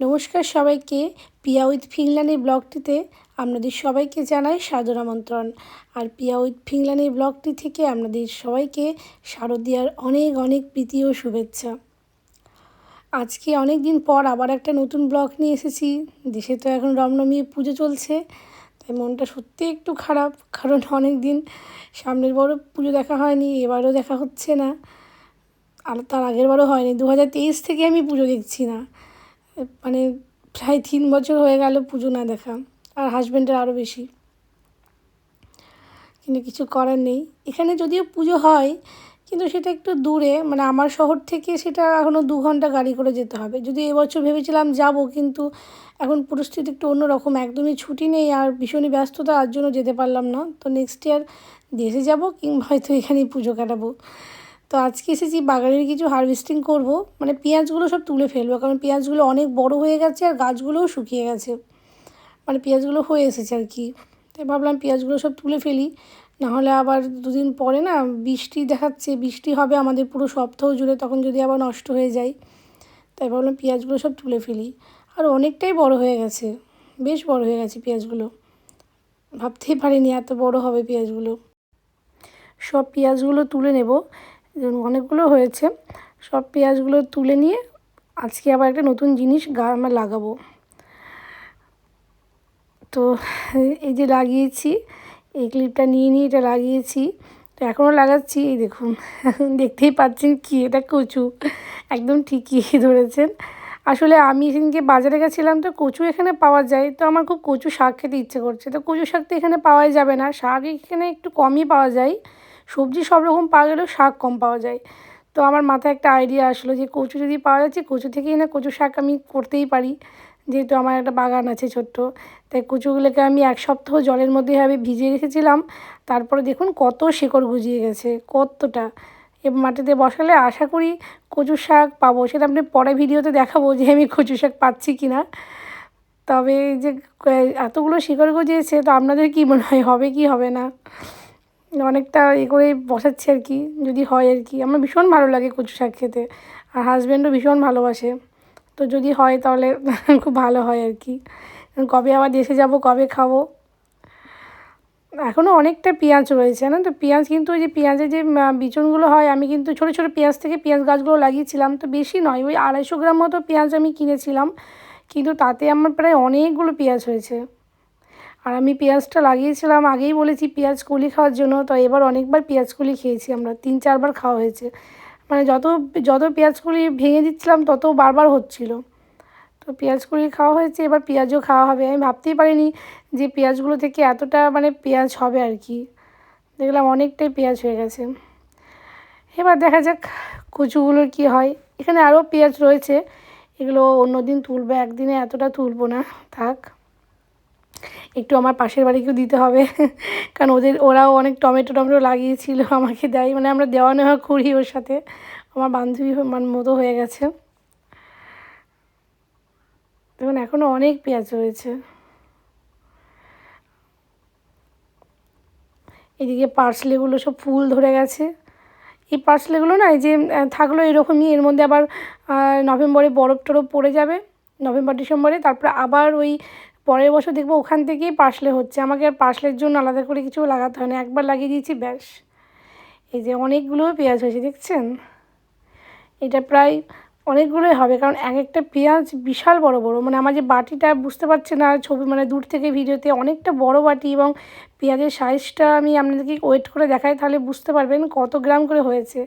নমস্কার সবাইকে পিয়া উইথ ফিংলানি ব্লগটিতে আপনাদের সবাইকে জানাই সাদর আমন্ত্রণ। আর পিয়া উইথ ফিংলানি ব্লগটি থেকে আপনাদের সবাইকে শারদীয়ার অনেক অনেক প্রীতি ও শুভেচ্ছা। আজকে অনেক দিন পর আবার একটা নতুন ব্লগ নিয়ে এসেছি। দেশে তো এখন রমনমিয়ে পুজো চলছে, তাই মনটা সত্যি একটু খারাপ, কারণ অনেক দিন সামনের বড় পুজো দেখা হয়নি, এবারও দেখা হচ্ছে না। আর তার আগের বারও হয়নি। দু হাজার তেইশ থেকে আমি পুজো দেখছি না। মানে প্রায় তিন বছর হয়ে গেল পুজো না দেখা, আর হাজব্যান্ডের আরও বেশি। কিন্তু কিছু করার নেই। এখানে যদিও পুজো হয়, কিন্তু সেটা একটু দূরে মানে আমার শহর থেকে সেটা এখনও দু ঘণ্টা গাড়ি করে যেতে হবে। যদি এবছর ভেবেছিলাম যাব, কিন্তু এখন পরিস্থিতি একটু অন্যরকম। একদমই ছুটি নেই, আর ভীষণই ব্যস্ততা, আর জন্য যেতে পারলাম না। তো নেক্সট ইয়ার দেশে যাব, কিংবা হয়তো এখানেই পুজো কাটাবো। তো আজকে এসেছি বাগানের কিছু হারভেস্টিং করব। মানে পেঁয়াজগুলো সব তুলে ফেলব, কারণ পেঁয়াজগুলো অনেক বড় হয়ে গেছে আর গাছগুলোও শুকিয়ে গেছে। মানে পেঁয়াজগুলো হয়ে এসেছে আর কি। তাই ভাবলাম পেঁয়াজগুলো সব তুলে ফেলি। নাহলে আবার দুদিন পরে না বৃষ্টি দেখাচ্ছে, বৃষ্টি হবে আমাদের পুরো সপ্তাহ জুড়ে, তখন যদি আবার নষ্ট হয়ে যায়। তাই ভাবলাম পেঁয়াজগুলো সব তুলে ফেলি। আর অনেকটাই বড় হয়ে গেছে, বেশ বড় হয়ে গেছে পেঁয়াজগুলো। ভাবতেই পারিনি এত বড় হবে পেঁয়াজগুলো। সব পেঁয়াজগুলো তুলে নেব। অনেকগুলো হয়েছে। সব পেঁয়াজগুলো তুলে নিয়ে আজকে আবার একটা নতুন জিনিস গা আমরা লাগাবো। তো এই যে লাগিয়েছি, এই ক্লিপটা নিয়ে নিয়ে এটা লাগিয়েছি। তো এখনও লাগাচ্ছি, এই দেখুন, দেখতেই পাচ্ছেন কি এটা কচু। একদম ঠিকই ধরেছেন। আসলে আমি সেদিনকে বাজারে গেছিলাম তো কচু এখানে পাওয়া যায়, তো আমার খুব কচু শাক খেতে ইচ্ছে করছে। তো কচু শাক তো এখানে পাওয়াই যাবে না, শাক এখানে একটু কমই পাওয়া যায়। সবজি সব রকম পাওয়া গেলেও শাক কম পাওয়া যায়। তো আমার মাথায় একটা আইডিয়া আসলো যে কচু যদি পাওয়া যাচ্ছে, কচু থেকেই না কচু শাক আমি করতেই পারি। যেহেতু আমার একটা বাগান আছে ছোট্ট, তাই কচুগুলোকে আমি এক সপ্তাহ জলের মধ্যে আমি ভিজিয়ে রেখেছিলাম। তারপরে দেখুন কত শিকড় গুজিয়ে গেছে, কতটা। এ মাটিতে বসালে আশা করি কচু শাক পাবো। সেটা আপনি পরে ভিডিওতে দেখাবো যে আমি কচু শাক পাচ্ছি কি না তবে যে এতগুলো শিকড় গজিয়েছে, তো আপনাদের কী মনে হয়, হবে কি হবে না? অনেকটা এ করে বসাচ্ছি আর কি, যদি হয় আর কি। আমার ভীষণ ভালো লাগে কচু শাক খেতে, আর হাজব্যান্ডও ভীষণ ভালোবাসে। তো যদি হয় তাহলে খুব ভালো হয় আর কি। কবে আবার দেশে যাব, কবে খাব? এখনও অনেকটা পেঁয়াজ রয়েছে না তো? পেঁয়াজ কিন্তু ওই যে পেঁয়াজের যে বিচনগুলো হয়, আমি কিন্তু ছোটো ছোটো পেঁয়াজ থেকে পেঁয়াজ গাছগুলো লাগিয়েছিলাম, তো বেশি নয়, ওই আড়াইশো গ্রাম মতো পেঁয়াজ আমি কিনেছিলাম। কিন্তু তাতে আমার প্রায় অনেকগুলো পেঁয়াজ হয়েছে। আর আমি পেঁয়াজটা লাগিয়েছিলাম, আগেই বলেছি পেঁয়াজ কুলি খাওয়ার জন্য, তো এবার অনেকবার পেঁয়াজ কুলি খেয়েছি আমরা, তিন চারবার খাওয়া হয়েছে। মানে যত যত পেঁয়াজ কুলি ভেঙে দিচ্ছিলাম, তত বারবার হচ্ছিল। তো পেঁয়াজ কুলি খাওয়া হয়েছে, এবার পেঁয়াজও খাওয়া হবে। আমি ভাবতেই পারিনি যে পেঁয়াজগুলো থেকে এতটা মানে পেঁয়াজ হবে আর কি। দেখলাম অনেকটাই পেঁয়াজ হয়ে গেছে। এবার দেখা যাক কচুগুলোর কি হয়। এখানে আরও পেঁয়াজ রয়েছে। এগুলো অন্য দিন তুলবে, একদিনে এতটা তুলবো না, থাক। একটু আমার পাশের বাড়িকেও দিতে হবে। কারণ ওদের, ওরাও অনেক টমেটো টমেটো লাগিয়েছিল, আমাকে দেয় মানে আমরা দেওয়া নেওয়া করি ওর সাথে। আমার বান্ধবী মানে মতো হয়ে গেছে। দেখুন এখনও অনেক পেঁয়াজ রয়েছে। এদিকে পার্সলেগুলো সব ফুল ধরে গেছে। এই পার্সলেগুলো না, এই যে থাকল এরকমই। এর মধ্যে আবার নভেম্বরে বরফ টরফ পড়ে যাবে, নভেম্বর ডিসেম্বরে। তারপরে আবার ওই পরের বছর দেখব ওখান থেকেই পার্সলে হচ্ছে। আমাকে আর পার্সলের জন্য আলাদা করে কিছু লাগাতে হয় না একবার লাগিয়ে দিয়েছি, ব্যাস। এই যে অনেকগুলো পেঁয়াজ হয়েছে, দেখছেন? এটা প্রায় অনেকগুলোই হবে, কারণ এক একটা পেঁয়াজ বিশাল বড় বড়। মানে আমার যে বাটিটা বুঝতে পারছে না, ছবি মানে দূর থেকে ভিডিওতে অনেকটা বড় বাটি এবং পেঁয়াজের সাইজটা আমি আপনাদেরকে ওয়েট করে দেখাই, তাহলে বুঝতে পারবেন কত গ্রাম করে হয়েছে।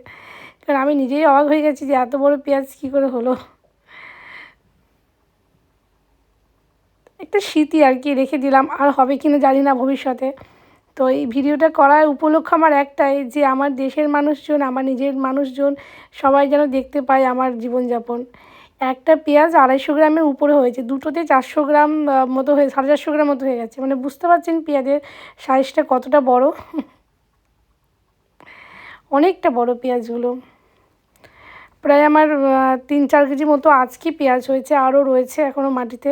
কারণ আমি নিজেই অবাক হয়ে গেছি যে এত বড় পেঁয়াজ কী করে হলো। একটা স্মৃতি আর কি রেখে দিলাম, আর হবে কি না জানি না ভবিষ্যতে। তো এই ভিডিওটা করার উপলক্ষ আমার একটাই যে আমার দেশের মানুষজন, আমার নিজের মানুষজন সবাই যেন দেখতে পায় আমার জীবনযাপন। একটা পেঁয়াজ আড়াইশো গ্রামের উপরে হয়েছে, দুটোতে চারশো গ্রাম মতো হয়ে, সাড়ে চারশো গ্রাম মতো হয়ে গেছে। মানে বুঝতে পারছেন পেঁয়াজের সাইজটা কতটা বড়? অনেকটা বড় পেঁয়াজগুলো। প্রায় আমার তিন চার কেজি মতো আজকে পেঁয়াজ হয়েছে, আরও রয়েছে এখনও মাটিতে।